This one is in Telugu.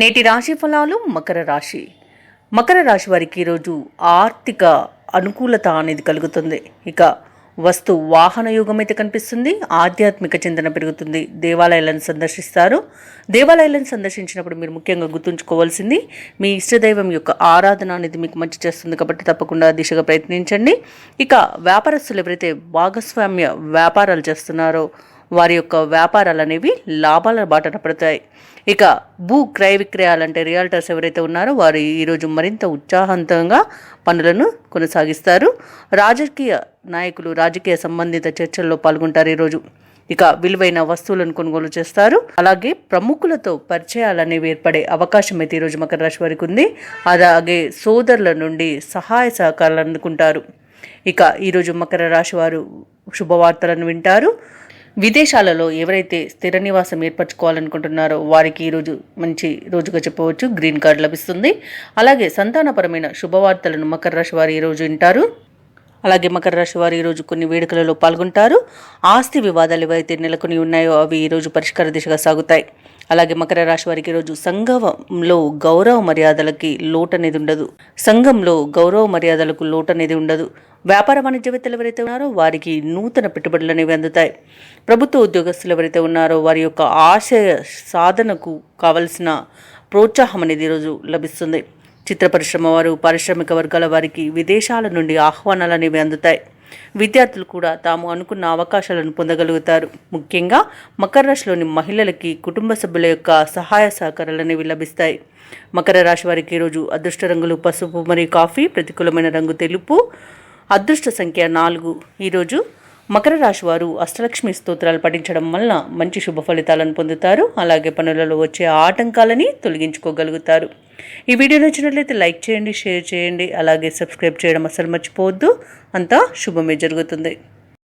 నేటి రాశి ఫలాలు మకర రాశి. మకర రాశి వారికి ఈరోజు ఆర్థిక అనుకూలత అనేది కలుగుతుంది. ఇక వస్తు వాహన యోగం అయితే కనిపిస్తుంది. ఆధ్యాత్మిక చింతన పెరుగుతుంది. దేవాలయాలను సందర్శిస్తారు. దేవాలయాలను సందర్శించినప్పుడు మీరు ముఖ్యంగా గుర్తుంచుకోవాల్సింది మీ ఇష్టదైవం యొక్క ఆరాధన అనేది మీకు మంచి చేస్తుంది కాబట్టి తప్పకుండా దిశగా ప్రయత్నించండి. ఇక వ్యాపారస్తులు ఎవరైతే భాగస్వామ్య వ్యాపారాలు చేస్తున్నారో వారి యొక్క వ్యాపారాలు అనేవి లాభాల బాటన పడతాయి. ఇక భూ క్రయ విక్రయాలంటే రియాల్టర్స్ ఎవరైతే ఉన్నారో వారు ఈరోజు మరింత ఉత్సాహంతంగా పనులను కొనసాగిస్తారు. రాజకీయ నాయకులు రాజకీయ సంబంధిత చర్చల్లో పాల్గొంటారు ఈరోజు ఇక విలువైన వస్తువులను కొనుగోలు చేస్తారు. అలాగే ప్రముఖులతో పరిచయాలు అనేవి ఏర్పడే అవకాశం అయితే ఈరోజు మకర రాశి వారికి ఉంది. అలాగే సోదరుల నుండి సహాయ సహకారాలు అందుకుంటారు. ఇక ఈరోజు మకర రాశి వారు శుభవార్తలను వింటారు. విదేశాలలో ఎవరైతే స్థిర నివాసం ఏర్పరచుకోవాలనుకుంటున్నారో వారికి ఈరోజు మంచి రోజుగా చెప్పవచ్చు. గ్రీన్ కార్డు లభిస్తుంది. అలాగే సంతానపరమైన శుభవార్తలను మకర రాశి వారు ఈరోజు వింటారు. అలాగే మకర రాశి వారు ఈరోజు కొన్ని వేడుకలలో పాల్గొంటారు. ఆస్తి వివాదాలు ఏవైతే నెలకొని ఉన్నాయో అవి ఈరోజు పరిష్కార దిశగా సాగుతాయి. అలాగే మకర రాశి వారికి ఈరోజు సంఘంలో గౌరవ మర్యాదలకి లోటు అనేది ఉండదు. సంఘంలో గౌరవ మర్యాదలకు లోటు అనేది ఉండదు. వ్యాపార వాణిజ్యవేత్తలు ఎవరైతే ఉన్నారో వారికి నూతన పెట్టుబడులు అనేవి అందుతాయి. ప్రభుత్వ ఉద్యోగస్తులు ఎవరైతే ఉన్నారో వారి యొక్క ఆశయ సాధనకు కావలసిన ప్రోత్సాహం అనేది ఈరోజు లభిస్తుంది. చిత్ర పరిశ్రమ వారు పారిశ్రామిక వర్గాల వారికి విదేశాల నుండి ఆహ్వానాలు అనేవి అందుతాయి. విద్యార్థులు కూడా తాము అనుకున్న అవకాశాలను పొందగలుగుతారు. ముఖ్యంగా మకర రాశిలోని మహిళలకి కుటుంబ సభ్యుల యొక్క సహాయ సహకారాలు అనేవి లభిస్తాయి. మకర రాశి వారికి ఈరోజు అదృష్ట రంగులు పసుపు మరియు కాఫీ ప్రతికూలమైన రంగు తెలుపు అదృష్ట సంఖ్య నాలుగు. ఈరోజు మకర రాశి వారు అష్టలక్ష్మి స్తోత్రాలు పఠించడం వలన మంచి శుభ ఫలితాలను పొందుతారు. అలాగే పనులలో వచ్చే ఆటంకాలని తొలగించుకోగలుగుతారు. ఈ వీడియో నచ్చినట్లయితే లైక్ చేయండి షేర్ చేయండి. అలాగే సబ్స్క్రైబ్ చేయడం అసలు మర్చిపోవద్దు. అంతా శుభమే జరుగుతుంది.